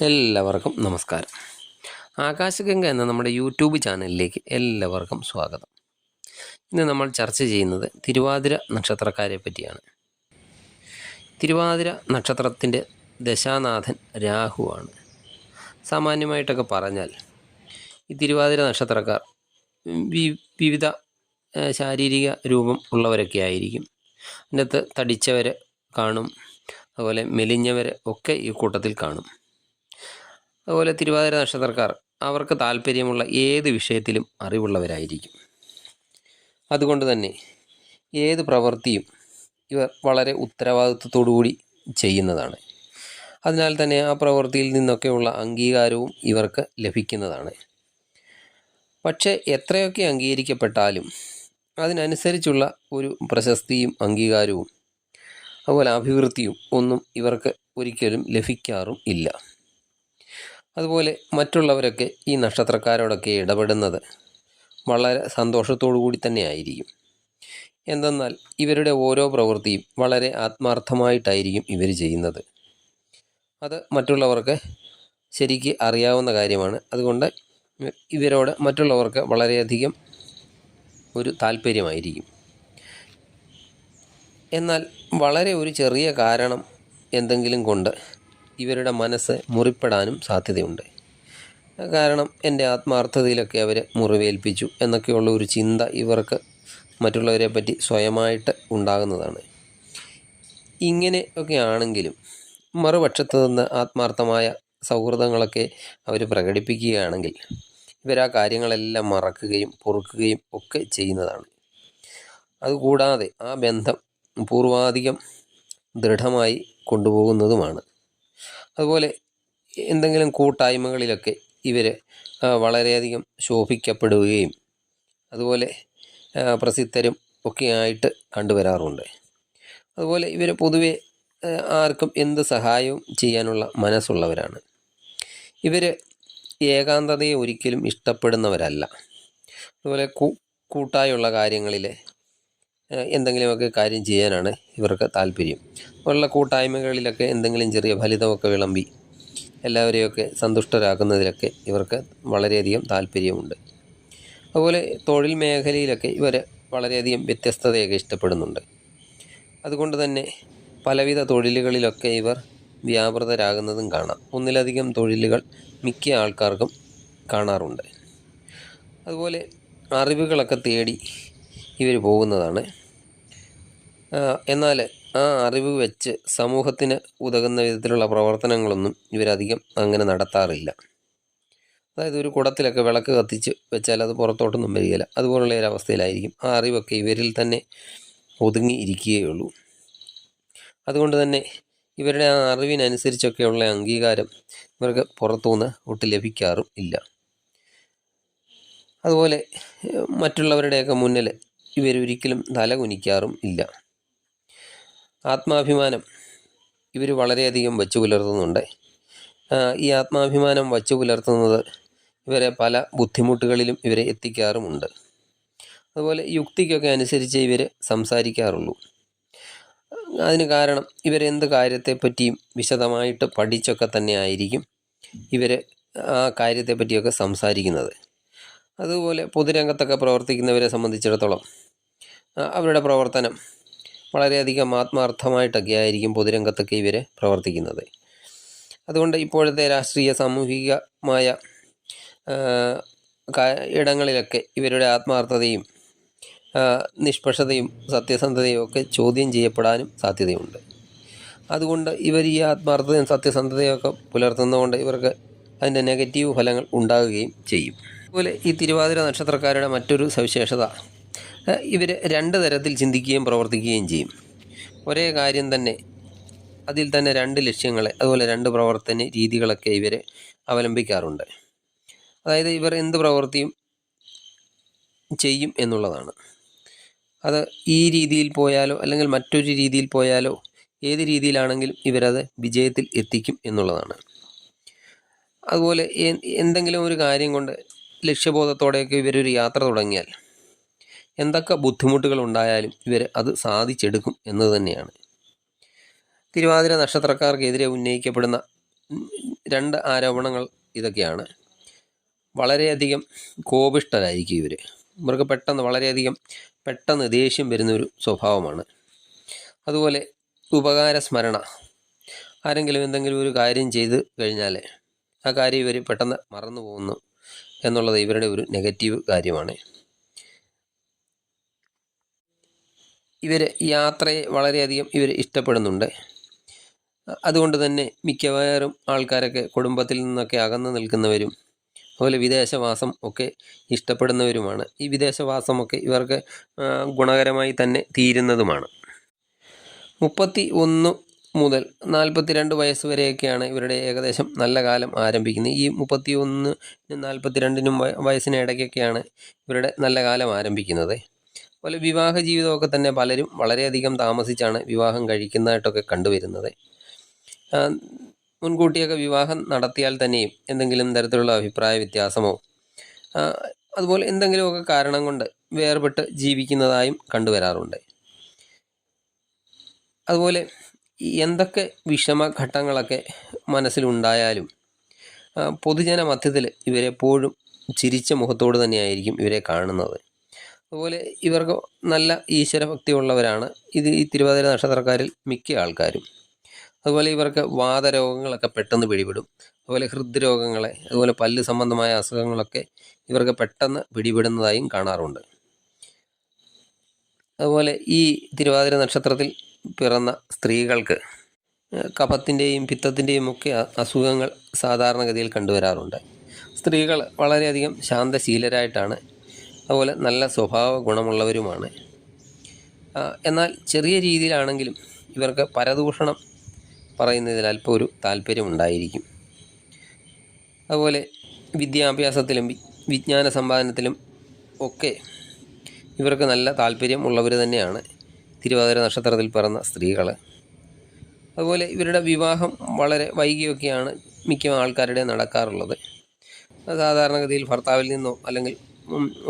എല്ലാവർക്കും നമസ്കാരം. ആകാശഗംഗ എന്ന നമ്മുടെ യൂട്യൂബ് ചാനലിലേക്ക് എല്ലാവർക്കും സ്വാഗതം. ഇന്ന് നമ്മൾ ചർച്ച ചെയ്യുന്നത് തിരുവാതിര നക്ഷത്രക്കാരെ പറ്റിയാണ്. തിരുവാതിര നക്ഷത്രത്തിന്റെ ദശാനാഥൻ രാഹുവാണ്. സാമാന്യമായിട്ടൊക്കെ പറഞ്ഞാൽ ഈ തിരുവാതിര നക്ഷത്രക്കാർ വിവിധ ശാരീരിക രൂപം ഉള്ളവരൊക്കെ ആയിരിക്കും. അതിനകത്ത് തടിച്ചവർ കാണും. അതുപോലെ മെലിഞ്ഞവരെ ഒക്കെ ഈ കൂട്ടത്തിൽ കാണും. അതുപോലെ തിരുവാതിര നക്ഷത്രക്കാർ അവർക്ക് താല്പര്യമുള്ള ഏത് വിഷയത്തിലും അറിവുള്ളവരായിരിക്കും. അതുകൊണ്ട് തന്നെ ഏത് പ്രവൃത്തിയും ഇവർ വളരെ ഉത്തരവാദിത്വത്തോടുകൂടി ചെയ്യുന്നതാണ്. അതിനാൽ തന്നെ ആ പ്രവൃത്തിയിൽ നിന്നൊക്കെയുള്ള അംഗീകാരവും ഇവർക്ക് ലഭിക്കുന്നതാണ്. പക്ഷേ എത്രയൊക്കെ അംഗീകരിക്കപ്പെട്ടാലും അതിനനുസരിച്ചുള്ള ഒരു പ്രശസ്തിയും അംഗീകാരവും അതുപോലെ അഭിവൃദ്ധിയും ഒന്നും ഇവർക്ക് ഒരിക്കലും ലഭിക്കാറും ഇല്ല. അതുപോലെ മറ്റുള്ളവരൊക്കെ ഈ നക്ഷത്രക്കാരോടൊക്കെ ഇടപെടുന്നത് വളരെ സന്തോഷത്തോടു കൂടി തന്നെ ആയിരിക്കും എന്തെന്നാൽ ഇവരുടെ ഓരോ പ്രവൃത്തിയും വളരെ ആത്മാർത്ഥമായിട്ടായിരിക്കും ഇവർ ചെയ്യുന്നത്. അത് മറ്റുള്ളവർക്ക് ശരിക്ക് അറിയാവുന്ന കാര്യമാണ്. അതുകൊണ്ട് ഇവരോട് മറ്റുള്ളവർക്ക് വളരെയധികം ഒരു താല്പര്യമായിരിക്കും. എന്നാൽ വളരെ ഒരു ചെറിയ കാരണം എന്തെങ്കിലും കൊണ്ട് ഇവരുടെ മനസ്സ് മുറിപ്പെടാനും സാധ്യതയുണ്ട്. കാരണം എന്റെ ആത്മാർത്ഥതയിലൊക്കെ അവരെ മുറിവേൽപ്പിച്ചു എന്നൊക്കെയുള്ള ഒരു ചിന്ത ഇവർക്ക് മറ്റുള്ളവരെ പറ്റി സ്വയമായിട്ട് ഉണ്ടാകുന്നതാണ്. ഇങ്ങനെ ഒക്കെ ആണെങ്കിലും മറുപക്ഷത്ത് നിന്ന് ആത്മാർത്ഥമായ സൗഹൃദങ്ങളൊക്കെ അവർ പ്രകടിപ്പിക്കുകയാണെങ്കിൽ ഇവരാ കാര്യങ്ങളെല്ലാം മറക്കുകയും പൊറുക്കുകയും ഒക്കെ ചെയ്യുന്നതാണ്. അതുകൂടാതെ ആ ബന്ധം പൂർവാധികം ദൃഢമായി കൊണ്ടുപോകുന്നതുമാണ്. അതുപോലെ എന്തെങ്കിലും കൂട്ടായ്മകളിലൊക്കെ ഇവർ വളരെയധികം ശോഭിക്കപ്പെടുകയും അതുപോലെ പ്രസിദ്ധരും ഒക്കെയായിട്ട് കണ്ടുവരാറുണ്ട്. അതുപോലെ ഇവർ പൊതുവെ ആർക്കും എന്ത് സഹായവും ചെയ്യാനുള്ള മനസ്സുള്ളവരാണ്. ഇവർ ഏകാന്തതയെ ഒരിക്കലും ഇഷ്ടപ്പെടുന്നവരല്ല. അതുപോലെ കൂട്ടായുള്ള കാര്യങ്ങളിൽ എന്തെങ്കിലുമൊക്കെ കാര്യം ചെയ്യാനാണ് ഇവർക്ക് താല്പര്യം. ഉള്ള കൂട്ടായ്മകളിലൊക്കെ എന്തെങ്കിലും ചെറിയ ഫലിതമൊക്കെ വിളമ്പി എല്ലാവരെയൊക്കെ സന്തുഷ്ടരാക്കുന്നതിലൊക്കെ ഇവർക്ക് വളരെയധികം താല്പര്യമുണ്ട്. അതുപോലെ തൊഴിൽ മേഖലയിലൊക്കെ ഇവർ വളരെയധികം വ്യത്യസ്തതയൊക്കെ ഇഷ്ടപ്പെടുന്നുണ്ട്. അതുകൊണ്ട് തന്നെ പലവിധ തൊഴിലുകളിലൊക്കെ ഇവർ വ്യാപൃതരാകുന്നതും കാണാം. ഒന്നിലധികം തൊഴിലുകൾ മിക്ക ആൾക്കാർക്കും കാണാറുണ്ട്. അതുപോലെ അറിവുകളൊക്കെ തേടി ഇവർ പോകുന്നതാണ്. എന്നാൽ ആ അറിവ് വെച്ച് സമൂഹത്തിന് ഉതകുന്ന വിധത്തിലുള്ള പ്രവർത്തനങ്ങളൊന്നും ഇവരധികം അങ്ങനെ നടത്താറില്ല. അതായത് ഒരു കുടത്തിലൊക്കെ വിളക്ക് കത്തിച്ച് വെച്ചാൽ അത് പുറത്തോട്ടൊന്നും വരികയില്ല. അതുപോലുള്ള ഒരു അവസ്ഥയിലായിരിക്കും ആ അറിവൊക്കെ ഇവരിൽ തന്നെ ഒതുങ്ങി ഇരിക്കുകയുള്ളൂ. അതുകൊണ്ട് തന്നെ ഇവരുടെ ആ അറിവിനനുസരിച്ചൊക്കെയുള്ള അംഗീകാരം ഇവർക്ക് പുറത്തുനിന്ന് ഒട്ട് ലഭിക്കാറും ഇല്ല. അതുപോലെ മറ്റുള്ളവരുടെയൊക്കെ മുന്നിൽ ഇവരൊരിക്കലും തലകുനിക്കാറും ഇല്ല. ആത്മാഭിമാനം ഇവർ വളരെയധികം വച്ചു പുലർത്തുന്നുണ്ട്. ഈ ആത്മാഭിമാനം വച്ചു പുലർത്തുന്നത് ഇവരെ പല ബുദ്ധിമുട്ടുകളിലും ഇവരെ എത്തിക്കാറുമുണ്ട്. അതുപോലെ യുക്തിക്കൊക്കെ അനുസരിച്ച് ഇവർ സംസാരിക്കാറുള്ളൂ. അതിന് കാരണം ഇവരെന്ത് കാര്യത്തെപ്പറ്റിയും വിശദമായിട്ട് പഠിച്ചൊക്കെ തന്നെ ആയിരിക്കും ഇവർ ആ കാര്യത്തെപ്പറ്റിയൊക്കെ സംസാരിക്കുന്നത്. അതുപോലെ പൊതുരംഗത്തൊക്കെ പ്രവർത്തിക്കുന്നവരെ സംബന്ധിച്ചിടത്തോളം അവരുടെ പ്രവർത്തനം വളരെയധികം ആത്മാർത്ഥമായിട്ടൊക്കെ ആയിരിക്കും പൊതുരംഗത്തൊക്കെ ഇവർ പ്രവർത്തിക്കുന്നത്. അതുകൊണ്ട് ഇപ്പോഴത്തെ രാഷ്ട്രീയ സാമൂഹികമായ ഇടങ്ങളിലൊക്കെ ഇവരുടെ ആത്മാർത്ഥതയും നിഷ്പക്ഷതയും സത്യസന്ധതയും ഒക്കെ ചോദ്യം ചെയ്യപ്പെടാനും സാധ്യതയുണ്ട്. അതുകൊണ്ട് ഇവർ ഈ ആത്മാർത്ഥതയും സത്യസന്ധതയും ഒക്കെ പുലർത്തുന്നതുകൊണ്ട് ഇവർക്ക് അതിന്റെ നെഗറ്റീവ് ഫലങ്ങൾ ഉണ്ടാകുകയും ചെയ്യും. അതുപോലെ ഈ തിരുവാതിര നക്ഷത്രക്കാരുടെ മറ്റൊരു സവിശേഷത ഇവർ രണ്ട് തരത്തിൽ ചിന്തിക്കുകയും പ്രവർത്തിക്കുകയും ചെയ്യും. ഒരേ കാര്യം തന്നെ അതിൽ തന്നെ രണ്ട് ലക്ഷ്യങ്ങളെ അതുപോലെ രണ്ട് പ്രവർത്തന രീതികളൊക്കെ ഇവർ അവലംബിക്കാറുണ്ട്. അതായത് ഇവർ എന്ത് പ്രവൃത്തിയും ചെയ്യും എന്നുള്ളതാണ്. അത് ഈ രീതിയിൽ പോയാലോ അല്ലെങ്കിൽ മറ്റൊരു രീതിയിൽ പോയാലോ ഏത് രീതിയിലാണെങ്കിലും ഇവരത് വിജയത്തിൽ എത്തിക്കും എന്നുള്ളതാണ്. അതുപോലെ എന്തെങ്കിലും ഒരു കാര്യം കൊണ്ട് ലക്ഷ്യബോധത്തോടെയൊക്കെ ഇവരൊരു യാത്ര തുടങ്ങിയാൽ എന്തൊക്കെ ബുദ്ധിമുട്ടുകൾ ഉണ്ടായാലും ഇവർ അത് സാധിച്ചെടുക്കും എന്നത് തന്നെയാണ്. തിരുവാതിര നക്ഷത്രക്കാർക്കെതിരെ ഉന്നയിക്കപ്പെടുന്ന രണ്ട് ആരോപണങ്ങൾ ഇതൊക്കെയാണ്. വളരെയധികം കോപിഷ്ടരായിരിക്കും ഇവർ ഇവർക്ക് പെട്ടെന്ന് വളരെയധികം പെട്ടെന്ന് ദേഷ്യം വരുന്നൊരു സ്വഭാവമാണ്. അതുപോലെ ഉപകാര സ്മരണ ആരെങ്കിലും എന്തെങ്കിലും ഒരു കാര്യം ചെയ്ത് കഴിഞ്ഞാൽ ആ കാര്യം ഇവർ പെട്ടെന്ന് മറന്നു പോകുന്നു എന്നുള്ളത് ഇവരുടെ ഒരു നെഗറ്റീവ് കാര്യമാണ്. ഇവർ യാത്രയെ വളരെയധികം ഇവർ ഇഷ്ടപ്പെടുന്നുണ്ട്. അതുകൊണ്ട് തന്നെ മിക്കവാറും ആൾക്കാരൊക്കെ കുടുംബത്തിൽ നിന്നൊക്കെ അകന്നു നിൽക്കുന്നവരും അതുപോലെ വിദേശവാസം ഒക്കെ ഇഷ്ടപ്പെടുന്നവരുമാണ്. ഈ വിദേശവാസമൊക്കെ ഇവർക്ക് ഗുണകരമായി തന്നെ തീരുന്നതുമാണ്. മുപ്പത്തി ഒന്ന് മുതൽ നാൽപ്പത്തി രണ്ട് വയസ്സ് വരെയൊക്കെയാണ് ഇവരുടെ ഏകദേശം നല്ല കാലം ആരംഭിക്കുന്നത്. ഈ മുപ്പത്തി ഒന്ന് നാൽപ്പത്തി രണ്ടിനും വയസ്സിന് ഇടയ്ക്കൊക്കെയാണ് ഇവരുടെ നല്ല കാലം ആരംഭിക്കുന്നത്. അതുപോലെ വിവാഹ ജീവിതമൊക്കെ തന്നെ പലരും വളരെയധികം താമസിച്ചാണ് വിവാഹം കഴിക്കുന്നതായിട്ടൊക്കെ കണ്ടുവരുന്നത്. മുൻകൂട്ടിയൊക്കെ വിവാഹം നടത്തിയാൽ തന്നെയും എന്തെങ്കിലും തരത്തിലുള്ള അഭിപ്രായ വ്യത്യാസമോ അതുപോലെ എന്തെങ്കിലുമൊക്കെ കാരണം കൊണ്ട് വേർപെട്ട് ജീവിക്കുന്നതായും കണ്ടുവരാറുണ്ട്. അതുപോലെ എന്തൊക്കെ വിഷമഘട്ടങ്ങളൊക്കെ മനസ്സിലുണ്ടായാലും പൊതുജന മധ്യത്തിൽ ഇവരെപ്പോഴും ചിരിച്ച മുഖത്തോട് തന്നെയായിരിക്കും ഇവരെ കാണുന്നത്. അതുപോലെ ഇവർക്ക് നല്ല ഈശ്വരഭക്തി ഉള്ളവരാണ് ഇത് ഈ തിരുവാതിര നക്ഷത്രക്കാരിൽ മിക്ക ആൾക്കാരും. അതുപോലെ ഇവർക്ക് വാതരോഗങ്ങളൊക്കെ പെട്ടെന്ന് പിടിപെടും. അതുപോലെ ഹൃദ്രോഗങ്ങളെ അതുപോലെ പല്ല് സംബന്ധമായ അസുഖങ്ങളൊക്കെ ഇവർക്ക് പെട്ടെന്ന് പിടിപെടുന്നതായും കാണാറുണ്ട്. അതുപോലെ ഈ തിരുവാതിര നക്ഷത്രത്തിൽ പിറന്ന സ്ത്രീകൾക്ക് കഫത്തിന്റെയും പിത്തത്തിന്റെയും ഒക്കെ അസുഖങ്ങൾ സാധാരണഗതിയിൽ കണ്ടുവരാറുണ്ട്. സ്ത്രീകൾ വളരെയധികം ശാന്തശീലരായിട്ടാണ് അതുപോലെ നല്ല സ്വഭാവ ഗുണമുള്ളവരുമാണ്. എന്നാൽ ചെറിയ രീതിയിലാണെങ്കിലും ഇവർക്ക് പരദൂഷണം പറയുന്നതിൽ അല്പം ഒരു താല്പര്യമുണ്ടായിരിക്കും. അതുപോലെ വിദ്യാഭ്യാസത്തിലും വിജ്ഞാന സമ്പാദനത്തിലും ഒക്കെ ഇവർക്ക് നല്ല താല്പര്യം ഉള്ളവർ തന്നെയാണ് തിരുവാതിര നക്ഷത്രത്തിൽ പിറന്ന സ്ത്രീകൾ അതുപോലെ ഇവരുടെ വിവാഹം വളരെ വൈകിയൊക്കെയാണ് മിക്ക ആൾക്കാരുടെ നടക്കാറുള്ളത്. സാധാരണഗതിയിൽ ഭർത്താവിൽ നിന്നോ അല്ലെങ്കിൽ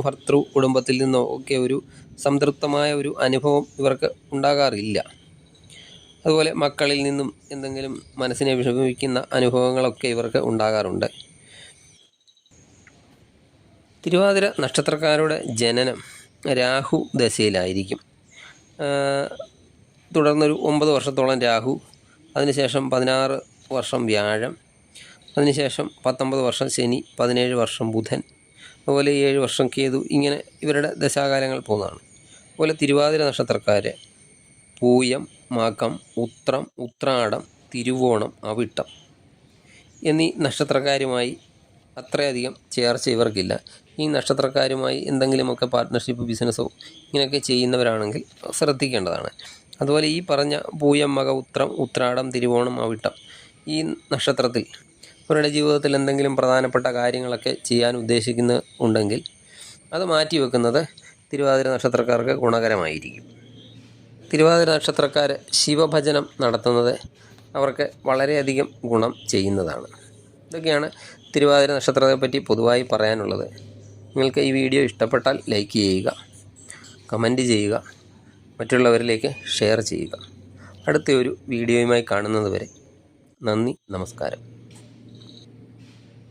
ഭർത്തൃ കുടുംബത്തിൽ നിന്നോ ഒക്കെ ഒരു സംതൃപ്തമായ ഒരു അനുഭവം ഇവർക്ക് ഉണ്ടാകാറില്ല. അതുപോലെ മക്കളിൽ നിന്നും എന്തെങ്കിലും മനസ്സിനെ വിഷമിപ്പിക്കുന്ന അനുഭവങ്ങളൊക്കെ ഇവർക്ക് ഉണ്ടാകാറുണ്ട്. തിരുവാതിര നക്ഷത്രക്കാരുടെ ജനനം രാഹു ദശയിലായിരിക്കും. തുടർന്നൊരു ഒമ്പത് വർഷത്തോളം രാഹു അതിനുശേഷം പതിനാറ് വർഷം വ്യാഴം അതിനുശേഷം പത്തൊമ്പത് വർഷം ശനി പതിനേഴ് വർഷം ബുധൻ അതുപോലെ ഏഴ് വർഷം കേതു ഇങ്ങനെ ഇവരുടെ ദശാകാലങ്ങൾ പോകുന്നതാണ്. അതുപോലെ തിരുവാതിര നക്ഷത്രക്കാർ പൂയം മാക്കം ഉത്രം ഉത്രാടം തിരുവോണം അവിട്ടം എന്നീ നക്ഷത്രക്കാരുമായി അത്രയധികം ചേർച്ച ഇവർക്കില്ല. ഈ നക്ഷത്രക്കാരുമായി എന്തെങ്കിലുമൊക്കെ പാർട്ട്ണർഷിപ്പ് ബിസിനസ്സോ ഇങ്ങനെയൊക്കെ ചെയ്യുന്നവരാണെങ്കിൽ ശ്രദ്ധിക്കേണ്ടതാണ്. അതുപോലെ ഈ പറഞ്ഞ പൂയം മക ഉത്രം ഉത്രാടം തിരുവോണം അവിട്ടം ഈ നക്ഷത്രത്തിൽ അവരുടെ ജീവിതത്തിൽ എന്തെങ്കിലും പ്രധാനപ്പെട്ട കാര്യങ്ങളൊക്കെ ചെയ്യാൻ ഉദ്ദേശിക്കുന്ന ഉണ്ടെങ്കിൽ അത് മാറ്റി വെക്കുന്നത് തിരുവാതിര നക്ഷത്രക്കാർക്ക് ഗുണകരമായിരിക്കും. തിരുവാതിര നക്ഷത്രക്കാർ ശിവഭജനം നടത്തുന്നത് അവർക്ക് വളരെയധികം ഗുണം ചെയ്യുന്നതാണ്. ഇതൊക്കെയാണ് തിരുവാതിര നക്ഷത്രത്തെ പറ്റി പൊതുവായി പറയാനുള്ളത്. നിങ്ങൾക്ക് ഈ വീഡിയോ ഇഷ്ടപ്പെട്ടാൽ ലൈക്ക് ചെയ്യുക കമന്റ് ചെയ്യുക മറ്റുള്ളവരിലേക്ക് ഷെയർ ചെയ്യുക. അടുത്ത ഒരു വീഡിയോയുമായി കാണുന്നത് വരെ നന്ദി നമസ്കാരം.